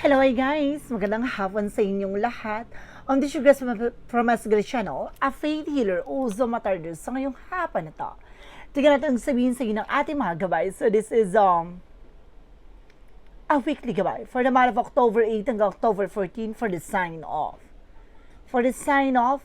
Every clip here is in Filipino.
Hello hi guys! Magandang hapon sa inyong lahat. On your guest from, Asgari Channel, a faith healer o Zomatarder sa ngayong hapon na to. Tingnan natin ang sabihin sa inyo ng ating mga gabay. So this is um a weekly gabay for the month of October 8 hanggang October 14 for the sign off. For the sign off,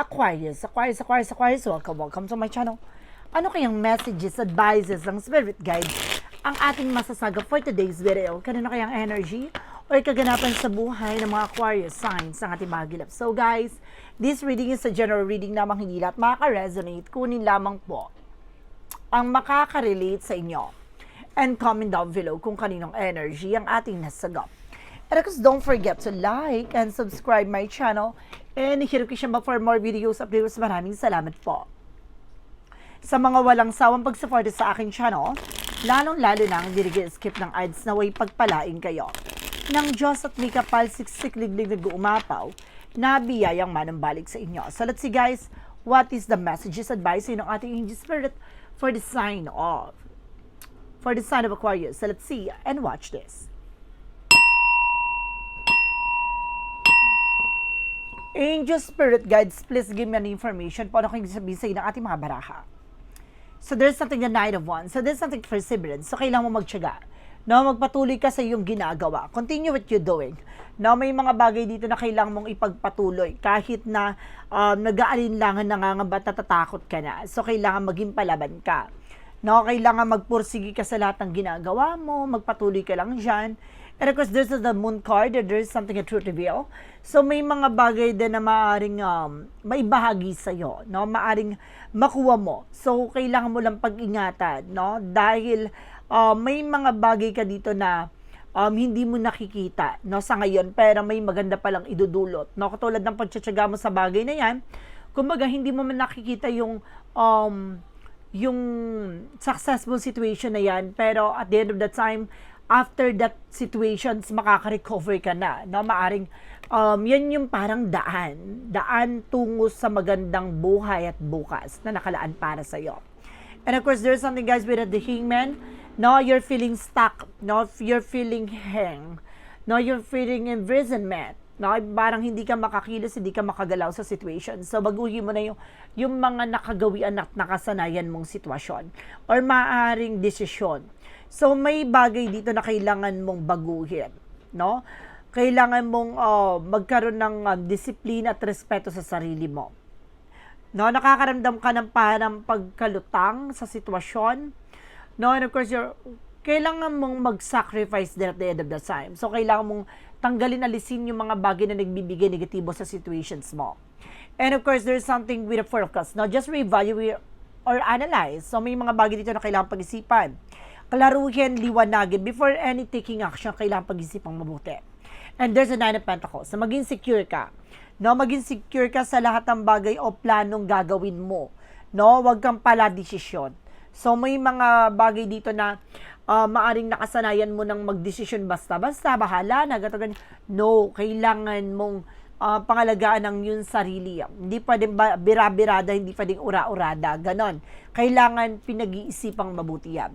Aquarius, Aquarius, Aquarius, Aquarius, welcome, welcome to my channel. Ano kayang messages, advices ng spirit guide ang ating masasaga for today's video? Kanino kayang energy or kaganapan sa buhay ng mga Aquarius signs ng ating mga? So guys, this reading is a general reading lamang hindi lahat makaka-resonate. Kunin lamang po ang makaka-relate sa inyo. And comment down below kung kaninong energy ang ating nasagap. And of don't forget to like and subscribe my channel. And hit bell for more videos updates. Maraming salamat po. Sa mga walang sawang pagsuporta sa aking channel, lalong-lalo na ang hindi skip ng ads na way pagpalain kayo. Nang Diyos at may kapal siksik-liglig nag-uumapaw, na biyayang manambalik sa inyo. So let's see guys, what is the messages advice ng ating angel spirit for the sign of for the sign of Aquarius. So let's see and watch this. Angel Spirit Guides, please give me an information po ano kayong sabihin sa inyo ng ating mga baraha. So there's something the Knight of Wands. So there's something perseverance. So kailangan mo magtyaga. No, magpatuloy ka sa iyong ginagawa. Continue what you're doing. No, may mga bagay dito na kailangan mong ipagpatuloy kahit na um, nag-aalinlangan nangangamba at natatakot ka na. So kailangan maging palaban ka. No, kailangan magpursigi ka sa lahat ng ginagawa mo, magpatuloy ka lang diyan. And of course, there's the moon card, there's something a truth reveal. So may mga bagay din na maaring um, maibahagi sa iyo, no? Maaring makuha mo. So kailangan mo lang pag-ingatan, no? Dahil uh, may mga bagay ka dito na um, hindi mo nakikita, no? Sa ngayon, pero may maganda palang idudulot, no? Katulad ng pagtsatsaga mo sa bagay na 'yan, kumbaga hindi mo man nakikita yung um, yung successful situation na yan, pero at the end of the time, after that situations, makaka-recover ka na. No? Maaring, um, yan yung parang daan. Daan tungo sa magandang buhay at bukas na nakalaan para sa'yo. And of course, there's something guys with the hangman. No, you're feeling stuck. No, you're feeling hang. No, you're feeling imprisonment. No, parang hindi ka makakilos, hindi ka makagalaw sa situation. So, baguhin mo na yung, yung mga nakagawian at nakasanayan mong sitwasyon or maaring desisyon. So, may bagay dito na kailangan mong baguhin. No? Kailangan mong uh, magkaroon ng uh, disiplina at respeto sa sarili mo. No, nakakaramdam ka ng parang pagkalutang sa sitwasyon. No, and of course, you're, kailangan mong mag-sacrifice din at the end of the time. So, kailangan mong tanggalin, alisin yung mga bagay na nagbibigay negatibo sa situations mo. And of course, there's something with of Cups. Now, just reevaluate or analyze. So, may mga bagay dito na kailangan pag-isipan. Klaruhin, liwanagin. Before any taking action, kailangan pag-isipang mabuti. And there's a Nine of Pentacles. So, maging secure ka. No, maging secure ka sa lahat ng bagay o planong gagawin mo. No, wag kang pala desisyon. So, may mga bagay dito na uh, maaring nakasanayan mo ng magdesisyon basta-basta, bahala na, gato. No, kailangan mong uh, pangalagaan ng yun sarili. Hindi pwedeng bira-birada, hindi pwedeng ura-urada, ganon. Kailangan pinag-iisipang mabuti yan.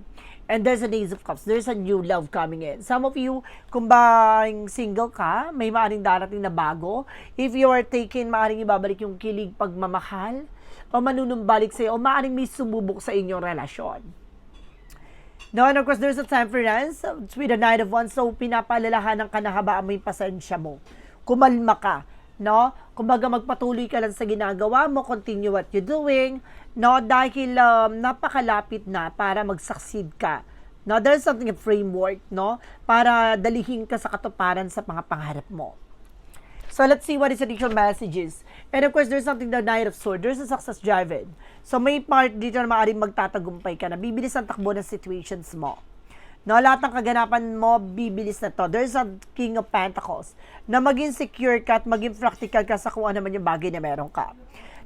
And there's an Ace of Cups. There's a new love coming in. Some of you, kung ba single ka, may maaring darating na bago. If you are taken, maaring ibabalik yung kilig pagmamahal o manunumbalik sa'yo o maaring may sumubok sa inyong relasyon. No, and of course, there's a temperance with the Knight of Wands. So, pinapalalahanan ka na habaan mo yung pasensya mo. Kumalma ka. No? Kumbaga, magpatuloy ka lang sa ginagawa mo. Continue what you're doing. No? Dahil um, napakalapit na para mag-succeed ka. No? There's something a framework, no? Para dalihin ka sa katuparan sa mga pangarap mo. So let's see what is additional messages. And of course, there's something the Knight of Swords. There's a success driven. So may part dito na maaaring magtatagumpay ka na. Bibilis ang takbo ng situations mo. No, lahat ng kaganapan mo, bibilis na to. There's a King of Pentacles na maging secure ka at maging practical ka sa kung ano man yung bagay na meron ka.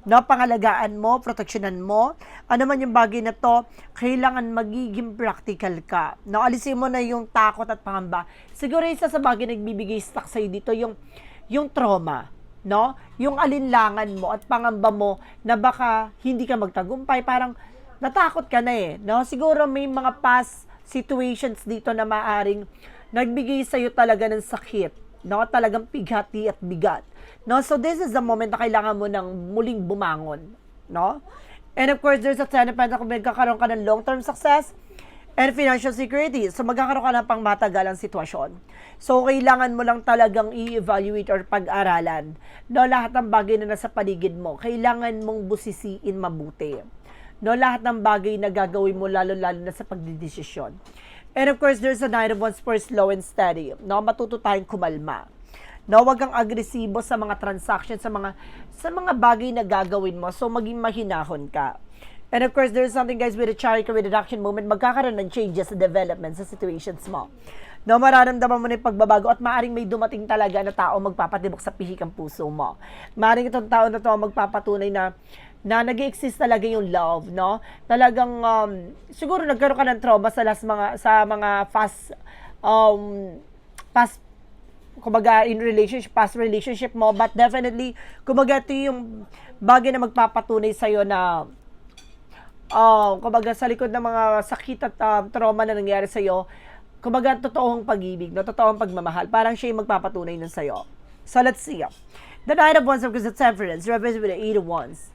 No, pangalagaan mo, proteksyonan mo. Ano man yung bagay na to, kailangan magiging practical ka. No, alisin mo na yung takot at pangamba. Siguro isa sa bagay na nagbibigay stuck sa'yo dito, yung yung trauma, no? Yung alinlangan mo at pangamba mo na baka hindi ka magtagumpay, parang natakot ka na eh, no? Siguro may mga past situations dito na maaring nagbigay sa'yo talaga ng sakit, no? Talagang pighati at bigat. No? So this is the moment na kailangan mo ng muling bumangon, no? And of course, there's a ten of pentacles, magkakaroon ka ng long-term success and financial security. So magkakaroon ka ng pangmatagalang sitwasyon. So kailangan mo lang talagang i-evaluate or pag-aralan no, lahat ng bagay na nasa paligid mo. Kailangan mong busisiin mabuti. No, lahat ng bagay na gagawin mo lalo-lalo na sa pagdidesisyon. And of course, there's a Knight of Wands for slow and steady. No, matuto tayong kumalma. No, wag kang agresibo sa mga transactions, sa mga sa mga bagay na gagawin mo. So maging mahinahon ka. And of course, there's something guys with a chariot with reduction moment, magkakaroon ng changes sa development sa situations mo. No, mararamdaman mo na yung pagbabago at maaring may dumating talaga na tao magpapatibok sa pihikang puso mo. Maaring itong tao na to ang magpapatunay na na nag exist talaga yung love, no? Talagang um, siguro nagkaroon ka ng trauma sa last mga sa mga fast um past kumbaga in relationship, past relationship mo, but definitely, kumbaga ito yung bagay na magpapatunay sa'yo na uh, kumbaga sa likod ng mga sakit at um, trauma na nangyari sa'yo, kumbaga totoong pag-ibig, no? totoong pagmamahal, parang siya yung magpapatunay nun sa'yo. So let's see. The Nine of Wands, because it's Temperance, represents with the Eight of Wands.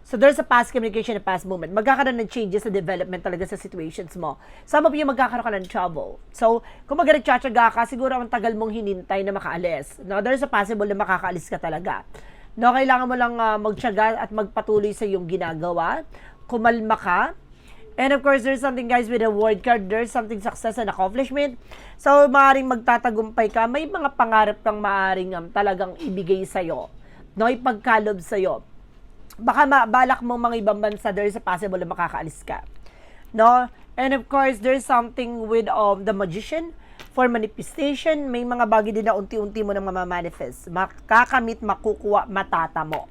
So there's a past communication and past moment. Magkakaroon ng changes sa development talaga sa situations mo. Some of you magkakaroon ka ng trouble. So, kung mag nagtsatsaga ka, siguro ang tagal mong hinintay na makaalis. No, there's a possible na makakaalis ka talaga. No, kailangan mo lang uh, magtsaga at magpatuloy sa iyong ginagawa. Kumalma ka. And of course, there's something guys with a word card. There's something success and accomplishment. So, maaring magtatagumpay ka. May mga pangarap kang maaring um, talagang ibigay sa'yo. No, ipagkalob sa'yo baka mabalak mo mga ibang bansa, there's a possible na makakaalis ka. No? And of course, there's something with um, the magician for manifestation. May mga bagay din na unti-unti mo na mamamanifest. Makakamit, makukuha, matata mo.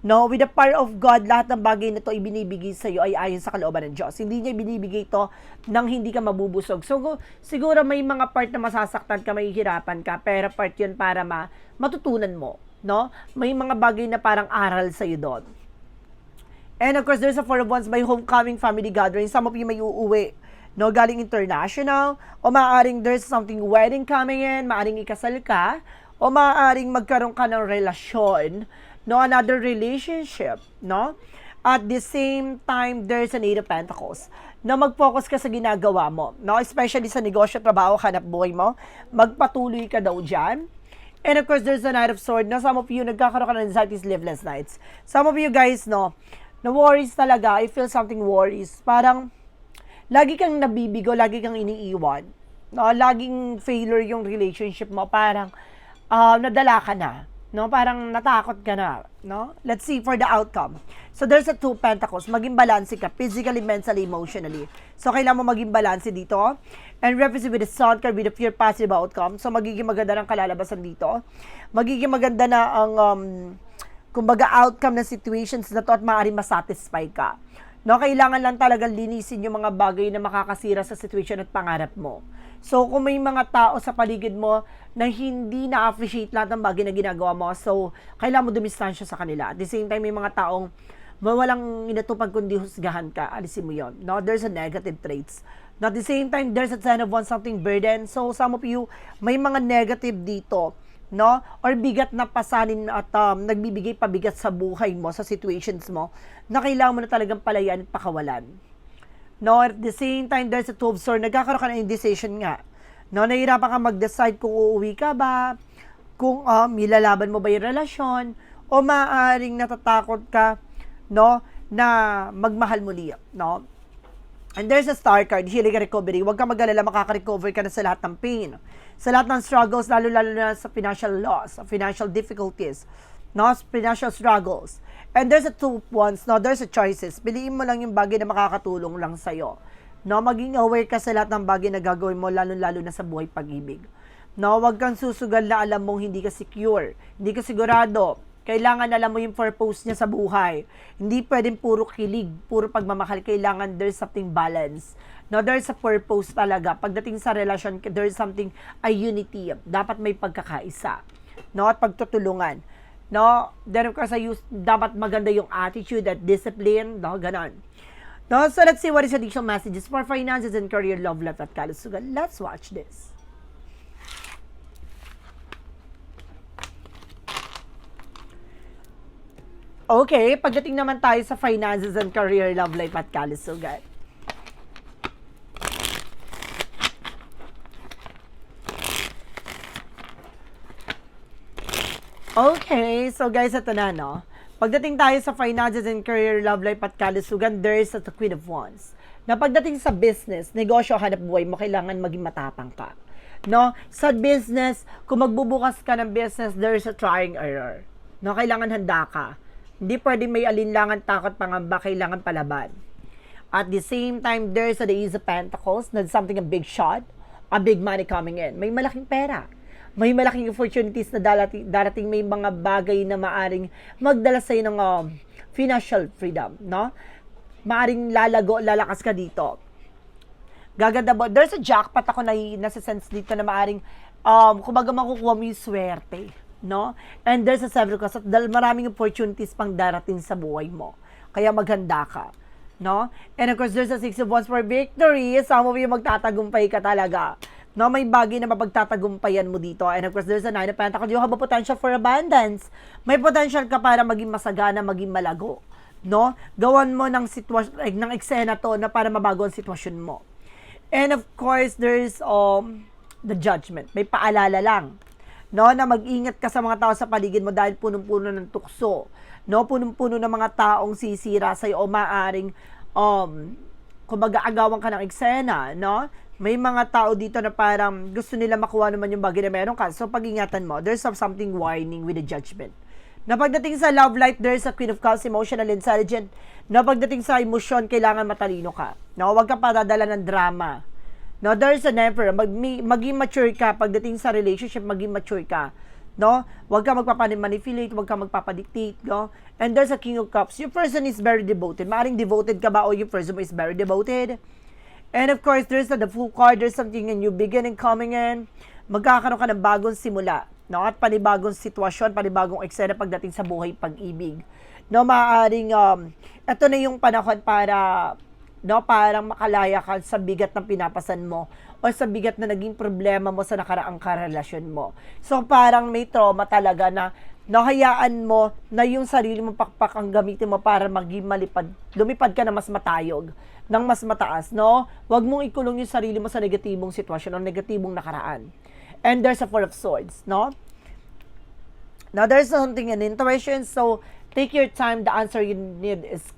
No, with the power of God, lahat ng bagay na to ibinibigay sa iyo ay ayon sa kalooban ng Diyos. Hindi niya ibinibigay to nang hindi ka mabubusog. So, siguro may mga part na masasaktan ka, mahihirapan ka, pero part yun para ma matutunan mo. No? May mga bagay na parang aral sa iyo doon. And of course, there's a four of wands by homecoming family gathering. Some of you may uuwi no, galing international, o maaaring there's something wedding coming in, maaaring ikasal ka, o maaaring magkaroon ka ng relasyon, no, another relationship, no? At the same time, there's an Eight of Pentacles na mag-focus ka sa ginagawa mo, no? Especially sa negosyo, trabaho, hanap buhay mo, magpatuloy ka daw dyan. And of course, there's a Knight of Sword na some of you nagkakaroon ka ng anxiety, sleepless nights. Some of you guys, no, na worries talaga, I feel something worries. Parang, lagi kang nabibigo, lagi kang iniiwan. No, laging failure yung relationship mo. Parang, uh, nadala ka na. No, parang natakot ka na. No? Let's see for the outcome. So, there's a two pentacles. Maging balanse ka, physically, mentally, emotionally. So, kailangan mo maging balanse dito. And represent with the sun card with a pure positive outcome. So, magiging maganda ng kalalabasan dito. Magiging maganda na ang um, kumbaga outcome ng situations na to at maaari masatisfy ka. No, kailangan lang talagang linisin yung mga bagay na makakasira sa situation at pangarap mo. So, kung may mga tao sa paligid mo na hindi na-appreciate lahat ng bagay na ginagawa mo, so, kailangan mo dumistansya sa kanila. At the same time, may mga taong walang inatupag kundi husgahan ka, alisin mo yon. No, there's a negative traits. At the same time, there's a sign of one something burden. So, some of you, may mga negative dito no? Or bigat na pasanin at um, nagbibigay pabigat sa buhay mo, sa situations mo, na kailangan mo na talagang palayan at pakawalan. No, at the same time, there's a two of swords, nagkakaroon ka ng indecision nga. No, nahihirapan ka mag-decide kung uuwi ka ba, kung um, ilalaban mo ba yung relasyon, o maaaring natatakot ka, no, na magmahal muli, no? And there's a star card, healing recovery. Huwag ka mag-alala, makaka-recover ka na sa lahat ng pain. Sa lahat ng struggles, lalo-lalo na sa financial loss, sa financial difficulties, no? financial struggles. And there's a two ones, no? There's a choices. Piliin mo lang yung bagay na makakatulong lang sa'yo. No? Maging aware ka sa lahat ng bagay na gagawin mo, lalo-lalo na sa buhay pag-ibig. No? Huwag kang susugal na alam mong hindi ka secure, hindi ka sigurado, kailangan alam mo yung purpose niya sa buhay. Hindi pwedeng puro kilig, puro pagmamahal. Kailangan there's something balance. No, there's a purpose talaga. Pagdating sa relasyon, there's something, a unity. Dapat may pagkakaisa. No, at pagtutulungan. No, then of course, I use, dapat maganda yung attitude at discipline. No, ganon. No, so let's see what is additional messages for finances and career, love, life, at kalusugan. Let's watch this. Okay, pagdating naman tayo sa finances and career, love life at kalusugan. Okay, so guys, ito na, no? Pagdating tayo sa finances and career, love life at kalusugan, there is the Queen of Wands. Na pagdating sa business, negosyo, hanap buhay mo, kailangan maging matapang ka. No? Sa business, kung magbubukas ka ng business, there is a trying error. No? Kailangan handa ka. Hindi pwedeng may alinlangan, takot, pangamba, kailangan palaban. At the same time, there's a the Ace of Pentacles, na something a big shot, a big money coming in. May malaking pera may malaking opportunities na darating, darating may mga bagay na maaring magdala sa ng um, financial freedom, no? Maaring lalago, lalakas ka dito. Gaganda mo. There's a jackpot ako na nasa sense dito na maaring um, kumbaga makukuha mo yung swerte, no? And there's a several kasi dahil maraming opportunities pang darating sa buhay mo. Kaya maghanda ka. No? And of course, there's a six of wands for victory. Some of you magtatagumpay ka talaga. No, may bagay na mapagtatagumpayan mo dito. And of course, there's a nine of pentacles. You have a potential for abundance. May potential ka para maging masagana, maging malago. No? Gawan mo ng sitwasyon, like, ng eksena to na para mabago ang sitwasyon mo. And of course, there's um, the judgment. May paalala lang. No, na mag-ingat ka sa mga tao sa paligid mo dahil punong-puno ng tukso. No, punong-puno ng mga taong sisira sa o maaring um, kumbaga agawan ka ng eksena, no? May mga tao dito na parang gusto nila makuha naman yung bagay na meron ka. So, pag-ingatan mo, there's something warning with the judgment. Na pagdating sa love life, there's a Queen of Cups, emotional intelligent. Na pagdating sa emosyon, kailangan matalino ka. No, huwag ka padadala ng drama. No, there's an emperor. Mag, maging mature ka pagdating sa relationship, maging mature ka. No? Huwag ka magpapamanipulate, huwag ka magpapadictate, no? And there's a King of Cups. Your person is very devoted. Maaring devoted ka ba o yung person is very devoted? And of course, there's the full card, there's something a new beginning coming in. Magkakaroon ka ng bagong simula, no? At panibagong sitwasyon, panibagong eksena pagdating sa buhay pag-ibig. No, maaaring um, ito na yung panahon para no, parang makalaya ka sa bigat ng pinapasan mo o sa bigat na naging problema mo sa nakaraang karelasyon mo. So parang may trauma talaga na nahayaan mo na yung sarili mo pakpak ang gamitin mo para maging malipad, lumipad ka na mas matayog ng mas mataas, no? Huwag mong ikulong yung sarili mo sa negatibong sitwasyon o negatibong nakaraan. And there's a Four of Swords, no? Now, there's something in intuition, so take your time. The answer you need is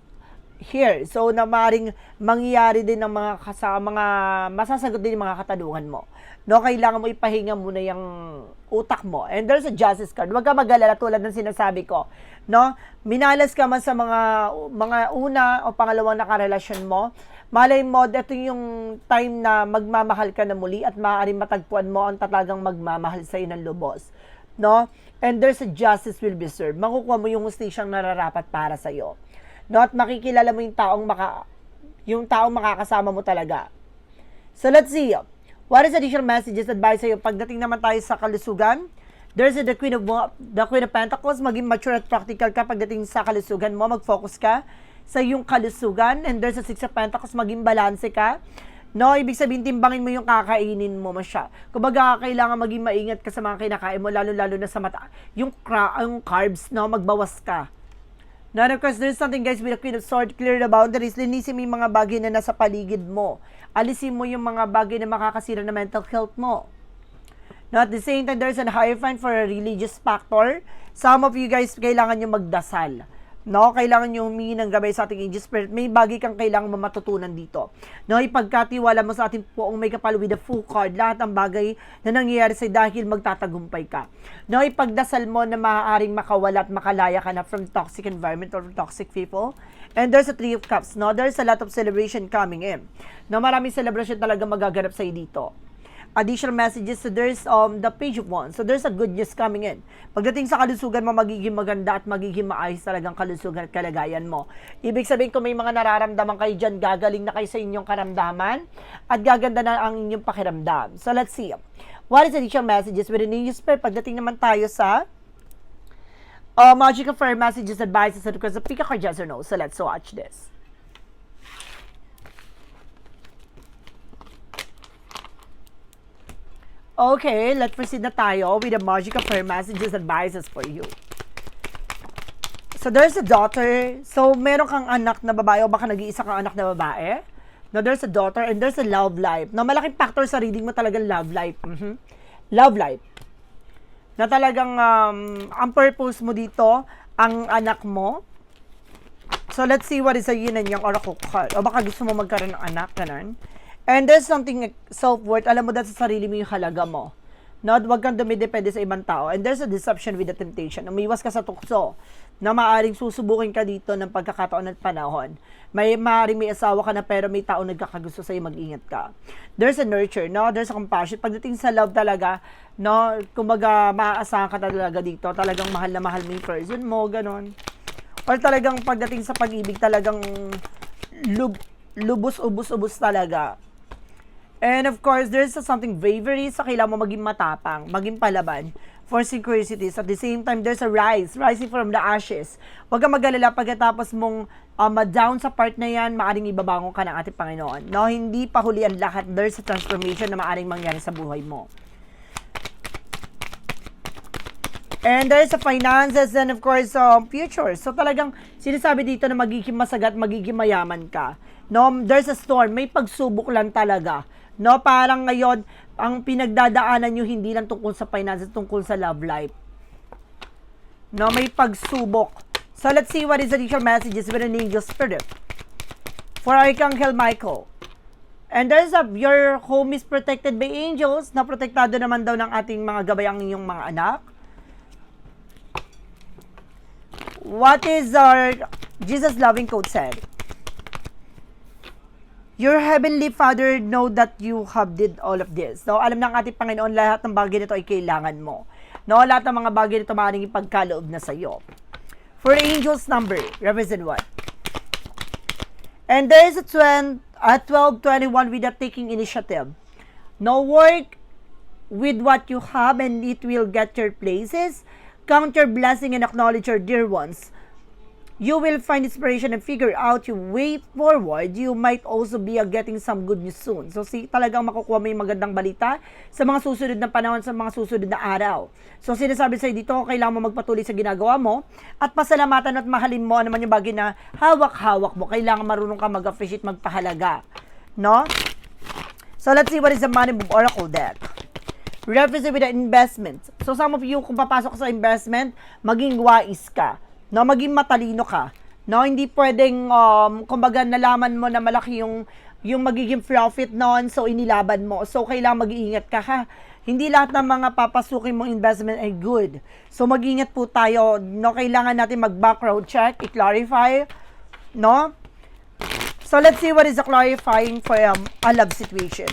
here. So, na maring mangyayari din ng mga kasama, mga masasagot din yung mga katanungan mo. No, kailangan mo ipahinga muna yung utak mo. And there's a justice card. Huwag ka mag-alala tulad ng sinasabi ko. No? Minalas ka man sa mga mga una o pangalawang nakarelasyon mo. Malay mo, ito yung time na magmamahal ka na muli at maaaring matagpuan mo ang talagang magmamahal sa ng lubos. No? And there's a justice will be served. Makukuha mo yung hustisyang nararapat para sa iyo. No? At makikilala mo yung taong maka yung taong makakasama mo talaga. So let's see. What is additional messages advice sa'yo? Pagdating naman tayo sa kalusugan, there's the Queen of the Queen of Pentacles, maging mature at practical ka pagdating sa kalusugan mo, mag-focus ka sa iyong kalusugan, and there's a Six of Pentacles, maging balanse ka. No, ibig sabihin timbangin mo yung kakainin mo masya. Kumbaga kailangan maging maingat ka sa mga kinakain mo lalo-lalo na sa mata. Yung, yung carbs, no, magbawas ka. Now, of course, there's something guys with a Queen of Swords, clear the boundaries, linisin mo yung mga bagay na nasa paligid mo. Alisin mo yung mga bagay na makakasira na mental health mo. Now, at the same time, there's a higher fine for a religious factor. Some of you guys, kailangan nyo magdasal. No, kailangan nyo humingi ng gabay sa ating angel spirit. May bagay kang kailangan matutunan dito. No, ipagkatiwala mo sa ating poong may kapal with the full card. Lahat ng bagay na nangyayari sa dahil magtatagumpay ka. No, ipagdasal mo na maaaring makawala at makalaya ka na from toxic environment or toxic people. And there's a three of cups. No, there's a lot of celebration coming in. No, maraming celebration talaga magaganap sa'yo dito additional messages. So there's um the page of one. So there's a good news coming in. Pagdating sa kalusugan mo, magiging maganda at magiging maayos talagang kalusugan at kalagayan mo. Ibig sabihin kung may mga nararamdaman kayo dyan, gagaling na kayo sa inyong karamdaman at gaganda na ang inyong pakiramdam. So let's see. What is additional messages with the news pair? Pagdating naman tayo sa uh, Magical Fire Messages, Advices, and requests. Pick a card, yes or no. So let's watch this. Okay, let's proceed na tayo with the Magic of Her Messages Advices for you. So, there's a daughter. So, meron kang anak na babae o baka nag-iisa kang anak na babae. No, there's a daughter and there's a love life. No, malaking factor sa reading mo talaga love life. Mhm. Love life. Na talagang um, ang purpose mo dito, ang anak mo. So, let's see what is a yin and yang oracle card. O baka gusto mo magkaroon ng anak, ganun. And there's something self-worth. Alam mo dahil sa sarili mo yung halaga mo. No, wag kang dumidepende sa ibang tao. And there's a deception with the temptation. Umiwas ka sa tukso na maaring susubukin ka dito ng pagkakataon at panahon. May maaring may asawa ka na pero may tao nagkakagusto sa'yo, mag-ingat ka. There's a nurture, no? There's a compassion. Pagdating sa love talaga, no? Kumbaga, maaasahan ka talaga dito. Talagang mahal na mahal mo yung person mo, ganon. Or talagang pagdating sa pag-ibig, talagang lub, lubos-ubos-ubos talaga. And of course, there's something bravery sa kailangan mo maging matapang, maging palaban for synchronicities. At the same time, there's a rise, rising from the ashes. Huwag kang mag-alala pagkatapos mong um, down sa part na yan, maaring ibabangon ka ng ating Panginoon. No, hindi pa huli ang lahat. There's a transformation na maaring mangyari sa buhay mo. And there's a finances and of course, um, future. So talagang sinasabi dito na magiging masagat, magiging mayaman ka. No, there's a storm, may pagsubok lang talaga. No, parang ngayon, ang pinagdadaanan nyo hindi lang tungkol sa finances, tungkol sa love life. No, may pagsubok. So let's see what is the initial messages with an angel spirit. For Archangel Michael. And there's a, your home is protected by angels, na protektado naman daw ng ating mga gabay ang inyong mga anak. What is our Jesus loving code said? Your heavenly Father know that you have did all of this. No, alam ng ating Panginoon lahat ng bagay nito ay kailangan mo. No, lahat ng mga bagay nito maaaring ipagkaloob na sa iyo. For angels number, represent what? And there is a 12, a 1221 without taking initiative. No work with what you have and it will get your places. Count your blessing and acknowledge your dear ones. You will find inspiration and figure out your way forward. You might also be uh, getting some good news soon. So, si, talagang makukuha mo yung magandang balita sa mga susunod na panahon, sa mga susunod na araw. So, sinasabi sa'yo dito, kailangan mo magpatuloy sa ginagawa mo at pasalamatan at mahalin mo naman yung bagay na hawak-hawak mo. Kailangan marunong ka mag-appreciate, magpahalaga. No? So, let's see what is the money move oracle deck represent with the investment. So some of you, kung papasok sa investment, maging wise ka. No, maging matalino ka. No, hindi pwedeng, um, kumbaga, nalaman mo na malaki yung, yung magiging profit noon, so inilaban mo. So, kailangan mag-iingat ka, ha? Hindi lahat ng mga papasukin mong investment ay good. So, mag-ingat po tayo. No, kailangan natin mag-background check, i-clarify, no? So, let's see what is the clarifying for um, a love situation.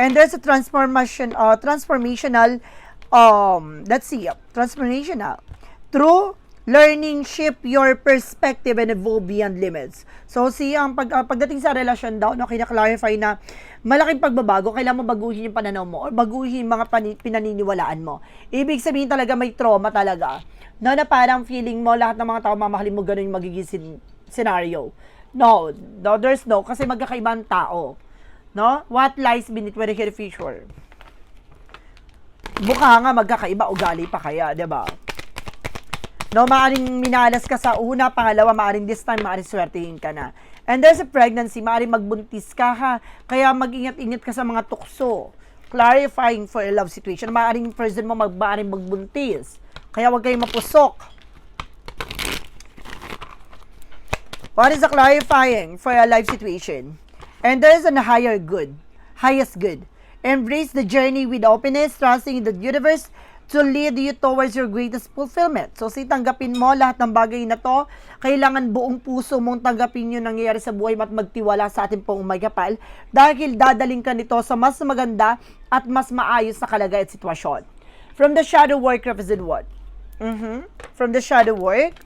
And there's a transformation, uh, transformational, um, let's see, transformational. Through learning, shift your perspective and evolve beyond limits. So, see, ang pag, uh, pagdating sa relasyon daw, no, kina-clarify na malaking pagbabago, kailangan mo baguhin yung pananaw mo or baguhin mga pani- pinaniniwalaan mo. Ibig sabihin talaga may trauma talaga. No, na parang feeling mo, lahat ng mga tao mamahalin mo, ganun yung magiging sin- scenario. No, no, there's no, kasi magkakaibang tao. No? What lies beneath when the future? Mukha nga magkakaiba, ugali pa kaya, 'di ba? No, maaring minalas ka sa una, pangalawa, maaring this time, maaring swertihin ka na. And there's a pregnancy, maaring magbuntis ka ha, kaya mag-ingat-ingat ka sa mga tukso. Clarifying for a love situation, maaring person mo mag maaring magbuntis. Kaya wag kayong mapusok. What is the clarifying for a life situation? And there is a higher good, highest good. Embrace the journey with openness, trusting in the universe to lead you towards your greatest fulfillment. So, si tanggapin mo lahat ng bagay na to, kailangan buong puso mong tanggapin yung nangyayari sa buhay mo at magtiwala sa ating pong kapal dahil dadaling ka nito sa mas maganda at mas maayos na kalagay at sitwasyon. From the shadow work represent what? Mm-hmm. From the shadow work,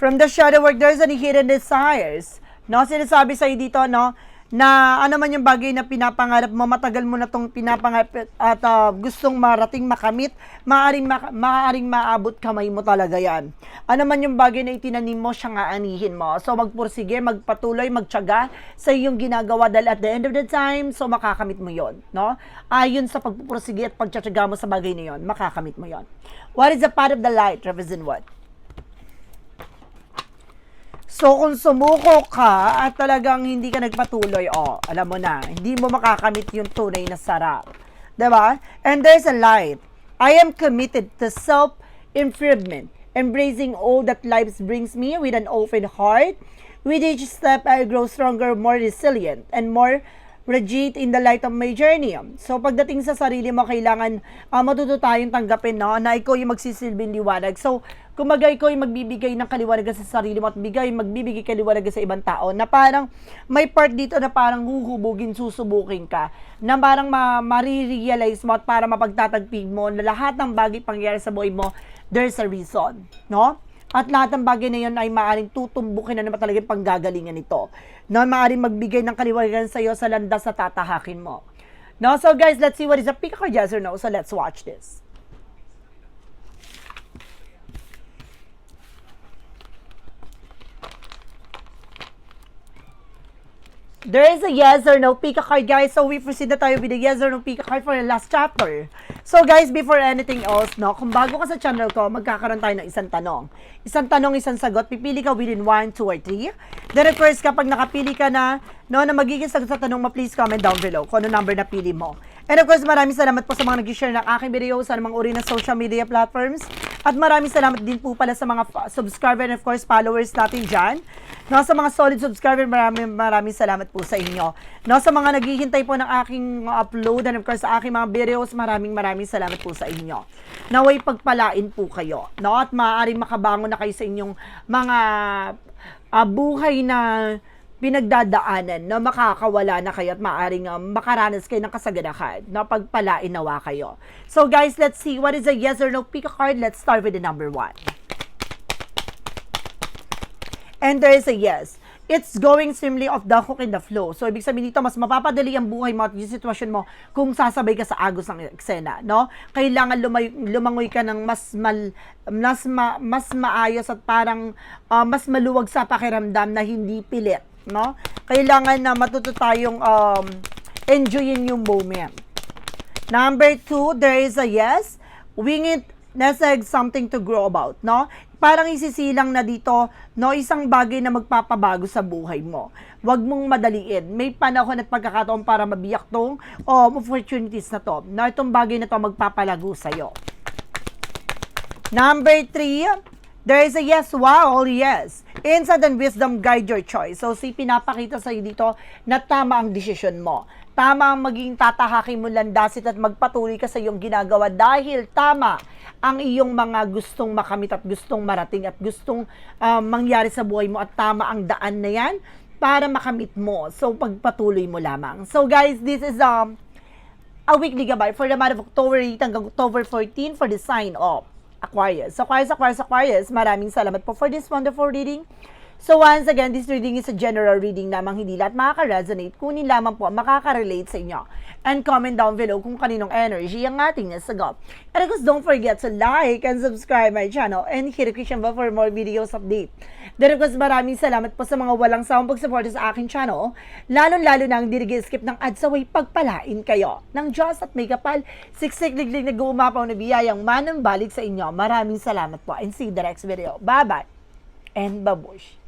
From the shadow work, there's any hidden desires. No, sinasabi sa'yo dito, no, na ano man yung bagay na pinapangarap mo, matagal mo na tong pinapangarap at ah, gustong marating makamit, maaring, ma- maaring maabot kamay mo talaga yan. Ano man yung bagay na itinanim mo, siya nga anihin mo. So magpursige, magpatuloy, magtyaga sa iyong ginagawa dahil at the end of the time, so makakamit mo yon no? Ayon sa pagpupursige at pagtsatsaga mo sa bagay na yon, makakamit mo yon. What is the path of the light? Represent what? So, kung sumuko ka at talagang hindi ka nagpatuloy, oh, alam mo na, hindi mo makakamit yung tunay na sarap. ba? And there's a light. I am committed to self-improvement, embracing all that life brings me with an open heart. With each step, I grow stronger, more resilient, and more rigid in the light of my journey. So, pagdating sa sarili mo, kailangan uh, matuto tayong tanggapin no, na ikaw yung magsisilbing liwanag. So, kumaga ikaw yung magbibigay ng kaliwanagan sa sarili mo at bigay, magbibigay kaliwanagan sa ibang tao na parang may part dito na parang huhubugin, susubukin ka na parang ma- marirealize mo at para mapagtatagpig mo na lahat ng bagay pangyayari sa buhay mo, there's a reason, no? At lahat ng bagay na yun ay maaaring tutumbukin na naman talaga panggagalingan nito. No, maaaring magbigay ng kaliwanagan sa iyo sa landas na tatahakin mo. No, so guys, let's see what is the pick or yes or no. So let's watch this. There is a yes or no pick a card, guys. So, we proceed na tayo with the yes or no pick a card for the last chapter. So, guys, before anything else, no, kung bago ka sa channel ko, magkakaroon tayo ng isang tanong. Isang tanong, isang sagot. Pipili ka within 1, 2, or 3. Then, of course, kapag nakapili ka na, no, na magiging sagot sa tanong mo, please comment down below kung ano number na pili mo. And of course, maraming salamat po sa mga nag-share ng aking video sa mga uri ng social media platforms. At maraming salamat din po pala sa mga subscriber and of course followers natin dyan. No, sa mga solid subscriber, maraming maraming salamat po sa inyo. No, sa mga naghihintay po ng aking upload and of course sa aking mga videos, maraming maraming salamat po sa inyo. Naway pagpalain po kayo. No, at maaaring makabangon na kayo sa inyong mga ah, buhay na pinagdadaanan na makakawala na kayo at maaaring um, makaranas kayo ng kasaganahan na pagpalain nawa kayo. So guys, let's see what is a yes or no pick a card. Let's start with the number one. And there is a yes. It's going simply off the hook in the flow. So, ibig sabihin dito, mas mapapadali ang buhay mo at yung sitwasyon mo kung sasabay ka sa agos ng eksena, no? Kailangan lumay, lumangoy ka ng mas mal, mas, ma, mas maayos at parang ah, mas maluwag sa pakiramdam na hindi pilit, no? Kailangan na matuto tayong um, enjoyin yung moment. Number two, there is a yes. Wing it, nasag something to grow about, no? Parang isisilang na dito, no, isang bagay na magpapabago sa buhay mo. Huwag mong madaliin. May panahon at pagkakataon para mabiyak tong um, opportunities na to. Na itong bagay na to magpapalago sa'yo. Number three, there is a yes, wow, yes. Insight and wisdom guide your choice. So, si pinapakita sa iyo dito na tama ang desisyon mo. Tama ang maging tatahakin mo landasit at magpatuloy ka sa iyong ginagawa dahil tama ang iyong mga gustong makamit at gustong marating at gustong ah, mangyari sa buhay mo at tama ang daan na yan para makamit mo. So, pagpatuloy mo lamang. So, guys, this is um, a weekly gabay for the month of October 8 hanggang October 14 for the sign of Aquarius. Aquarius, Aquarius, Aquarius, maraming salamat po for this wonderful reading. So, once again, this reading is a general reading lamang hindi lahat makaka-resonate, kunin lamang po ang makaka-relate sa inyo. And comment down below kung kaninong energy ang ating nasagot. And of course, don't forget to like and subscribe my channel and hit the notification bell for more videos update. Then of course, maraming salamat po sa mga walang sawang pagsuporta sa aking channel, lalong-lalo na ang dirigi-skip ng ads away pagpalain kayo ng Diyos at may kapal, siksik-liglig na gumapaw na biyayang manang balik sa inyo. Maraming salamat po and see you the next video. Bye-bye and babush.